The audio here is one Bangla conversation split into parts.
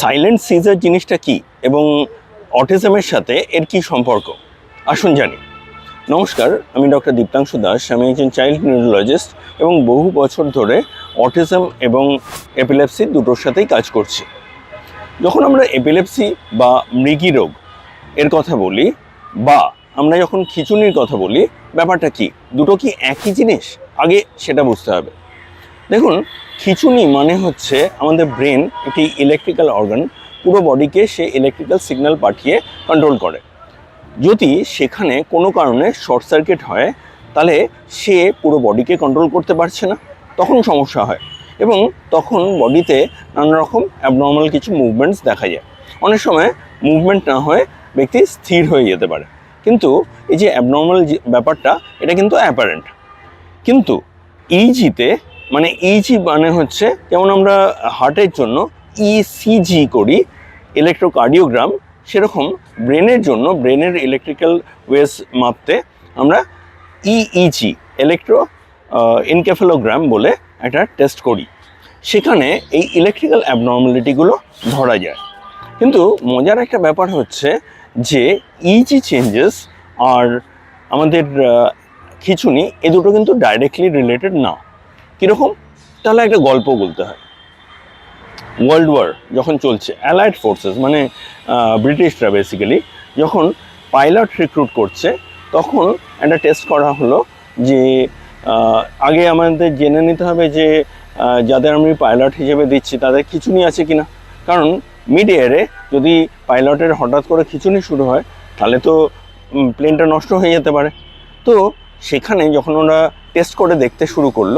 সাইলেন্ট সিজার জিনিসটা কি এবং অটিজমের সাথে এর কি সম্পর্ক? আসুন জানি। নমস্কার, আমি ডক্টর দীপ্তাংশু দাস, আমি একজন চাইল্ড নিউরোলজিস্ট এবং বহু বছর ধরে অটিজম এবং এপিলেপসি দুটোর সাথেই কাজ করছি। যখন আমরা এপিলেপসি বা মৃগী রোগ এর কথা বলি বা আমরা যখন খিচুনির কথা বলি, ব্যাপারটা কি? দুটো কি একই জিনিস? আগে সেটা বুঝতে হবে। দেখুন, খিচুনি মানে হচ্ছে আমাদের ব্রেন একটি ইলেকট্রিক্যাল অর্গান পুরো বডিকে সে ইলেকট্রিক্যাল সিগন্যাল পাঠিয়ে কন্ট্রোল করে। যদি সেখানে কোনো কারণে শর্ট সার্কিট হয়, তাহলে সে পুরো বডিকে কন্ট্রোল করতে পারছে না, তখন সমস্যা হয় এবং তখন বডিতে নানা রকম অ্যাবনর্মাল কিছু মুভমেন্টস দেখা যায়। অনেক সময় মুভমেন্ট না হয়ে ব্যক্তি স্থির হয়ে যেতে পারে। কিন্তু এই যে অ্যাবনর্মাল ব্যাপারটা, এটা কিন্তু অ্যাপারেন্ট কিন্তু ইজিতে মানে ইজি মানে হচ্ছে, যেমন আমরা হার্টের জন্য ইসিজি করি ইলেকট্রোকার্ডিওগ্রাম সেরকম ব্রেনের জন্য ব্রেনের ইলেকট্রিক্যাল ওয়েস মাপতে আমরা ইইজি ইলেকট্রো ইনকেফেলোগ্রাম বলে একটা টেস্ট করি। সেখানে এই ইলেকট্রিক্যাল অ্যাবনর্মালিটিগুলো ধরা যায়। কিন্তু মজার একটা ব্যাপার হচ্ছে যে ইজি চেঞ্জেস আর আমাদের খিচুনি, এ দুটো কিন্তু ডাইরেক্টলি রিলেটেড না। কীরকম? তাহলে একটা গল্প বলতে হয়। ওয়ার্ল্ড ওয়ার যখন চলছে অ্যালাইড ফোর্সেস মানে ব্রিটিশরা বেসিক্যালি যখন পাইলট রিক্রুট করছে, তখন একটা টেস্ট করা হলো যে আগে আমাদের জেনে নিতে হবে যে যাদের আমি পাইলট হিসেবে দিচ্ছি, তাদের খিচুনি আছে কিনা? কারণ মিড এয়ারে যদি পাইলটের হঠাৎ করে খিচুনি শুরু হয়, তাহলে তো প্লেনটা নষ্ট হয়ে যেতে পারে। তো সেখানে যখন ওরা টেস্ট করে দেখতে শুরু করল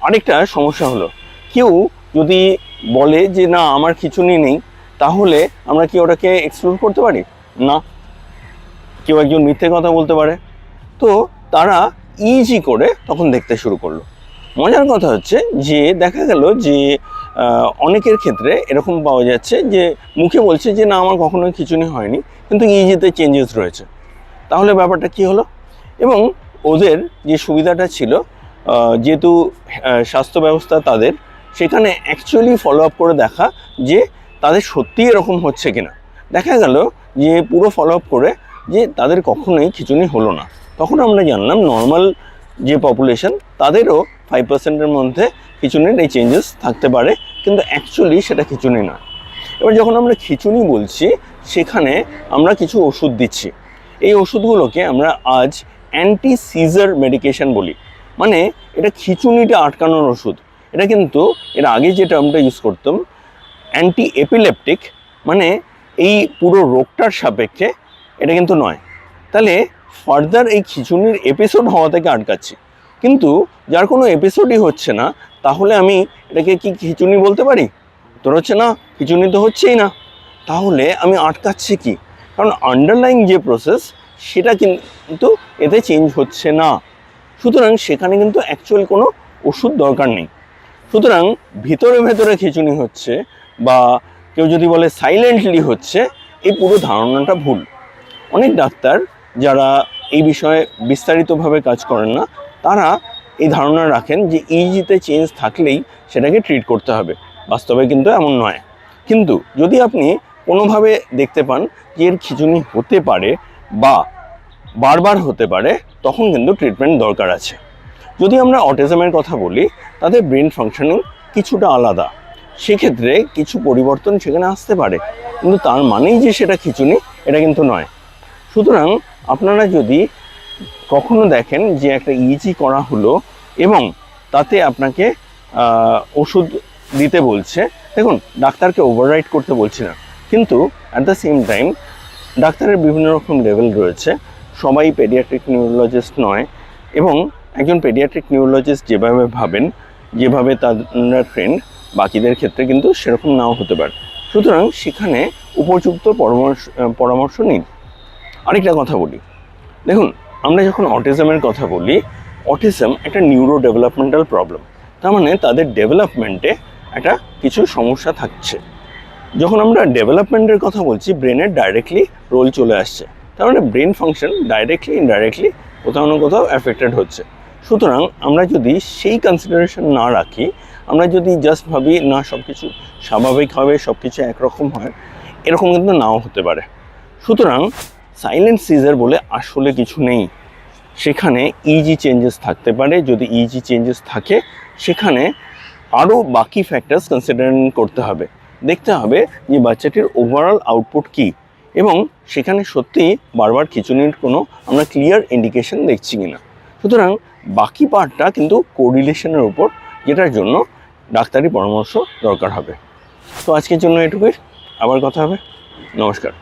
আরেকটা সমস্যা হলো। কেউ যদি বলে যে, না, আমার খিচুনি নেই, তাহলে আমরা কি ওটাকে এক্সপ্লোর করতে পারি? না। কেউ একজন মিথ্যে কথা বলতে পারে। তো তারা ইজি করে তখন দেখতে শুরু করল। মজার কথা হচ্ছে যে, দেখা গেল যে অনেকের ক্ষেত্রে এরকম পাওয়া যাচ্ছে যে, মুখে বলছে যে, না, আমার কখনোই খিচুনি হয়নি। কিন্তু ইজিতে চেঞ্জেস রয়েছে। তাহলে ব্যাপারটা কি হলো? এবং ওদের যে সুবিধাটা ছিল যেহেতু স্বাস্থ্য ব্যবস্থা তাদের, সেখানে অ্যাকচুয়ালি ফলো আপ করে দেখা যে তাদের সত্যিই এরকম হচ্ছে কিনা। দেখা গেল যে পুরো ফলো আপ করে যে তাদের কখনোই খিচুনি হলো না। তখন আমরা জানলাম নর্মাল যে পপুলেশন তাদেরও ফাইভ পার্সেন্টের মধ্যে খিচুনির এই চেঞ্জেস থাকতে পারে, কিন্তু অ্যাকচুয়ালি সেটা খিচুনি না এবার যখন আমরা খিচুনি বলছি, সেখানে আমরা কিছু ওষুধ দিচ্ছি। এই ওষুধগুলোকে আমরা আজ অ্যান্টি সিজার মেডিকেশন বলি। মানে এটা খিচুনিটা আটকানোর ওষুধ। এটা কিন্তু এর আগে যে টার্মটা ইউজ করতাম অ্যান্টি এপিলেপটিক মানে এই পুরো রোগটার সাপেক্ষে এটা কিন্তু নয়। তাহলে ফার্দার এই খিচুনির এপিসোড হওয়া থেকে আটকাচ্ছি। কিন্তু যার কোনো এপিসোডই হচ্ছে না, তাহলে আমি এটাকে কি খিচুনি বলতে পারি? তোর হচ্ছে না, খিচুনি তো হচ্ছেই না। তাহলে আমি আটকাচ্ছি কি? কারণ আন্ডারলাইন যে প্রসেস সেটা কিন্তু এতে চেঞ্জ হচ্ছে না। সুতরাং সেখানে কিন্তু অ্যাকচুয়াল কোনো ওষুধ দরকার নেই। সুতরাং ভিতরে ভেতরে খিচুনি হচ্ছে বা কেউ যদি বলে সাইলেন্টলি হচ্ছে, এই পুরো ধারণাটা ভুল। অনেক ডাক্তার যারা এই বিষয়ে বিস্তারিতভাবে কাজ করেন না, তারা এই ধারণা রাখেন যে ইজিতে চেঞ্জ থাকলেই সেটাকে ট্রিট করতে হবে। বাস্তবে কিন্তু এমন নয়। কিন্তু যদি আপনি কোনোভাবে দেখতে পান যে এর খিচুনি হতে পারে বা বারবার হতে পারে তখন কিন্তু ট্রিটমেন্ট দরকার আছে। যদি আমরা অটিজমের কথা বলি, তাদের ব্রেন ফাংশনিং কিছুটা আলাদা। সেক্ষেত্রে কিছু পরিবর্তন সেখানে আসতে পারে। কিন্তু তার মানেই যে সেটা খিচুনি, এটা কিন্তু নয়। সুতরাং আপনারা যদি কখনো দেখেন যে একটা ইজি করা হলো এবং তাতে আপনাকে ওষুধ দিতে বলছে, দেখুন, ডাক্তারকে ওভাররাইড করতে বলছি না। কিন্তু অ্যাট দ্য সেম টাইম ডাক্তারের বিভিন্ন রকম লেভেল রয়েছে। সবাই পেডিয়াট্রিক নিউরোলজিস্ট নয় এবং একজন পেডিয়াট্রিক নিউরোলজিস্ট যেভাবে ভাবেন, যেভাবে তারা ট্রেন্ড বাকিদের ক্ষেত্রে কিন্তু সেরকম নাও হতে পারে। সুতরাং সেখানে উপযুক্ত পরামর্শ পরামর্শ নিন। আরেকটা কথা বলি। দেখুন, আমরা যখন অটিজমের কথা বলি অটিজম একটা নিউরো ডেভেলপমেন্টাল প্রবলেম তার মানে তাদের ডেভেলপমেন্টে একটা কিছু সমস্যা থাকছে। যখন আমরা ডেভেলপমেন্টের কথা বলছি ব্রেনের ডাইরেক্টলি রোল চলে আসছে। তার মানে ব্রেন ফাংশন ডাইরেক্টলি ইনডাইরেক্টলি কোথাও না কোথাও অ্যাফেক্টেড হচ্ছে। সুতরাং আমরা যদি সেই কনসিডারেশন না রাখি, আমরা যদি জাস্ট ভাবি, না সব কিছু স্বাভাবিকভাবে সব কিছু একরকম হয়, এরকম কিন্তু নাও হতে পারে। সুতরাং সাইলেন্ট সিজার বলে আসলে কিছু নেই। সেখানে ইজি চেঞ্জেস থাকতে পারে, যদি ইজি চেঞ্জেস থাকে, সেখানে আরও বাকি ফ্যাক্টরস কনসিডার করতে হবে। দেখতে হবে যে বাচ্চাটির ওভারঅল আউটপুট কী। এবং সেখানে সত্যি বারবার খিচুনির কোনো আমরা ক্লিয়ার ইন্ডিকেশন দেখছি কিনা। সুতরাং বাকি পার্টটা কিন্তু কোরিলেশনের উপর, যেটার জন্য ডাক্তারি পরামর্শ দরকার হবে। তো আজকের জন্য এটুকুই। আবার কথা হবে। নমস্কার।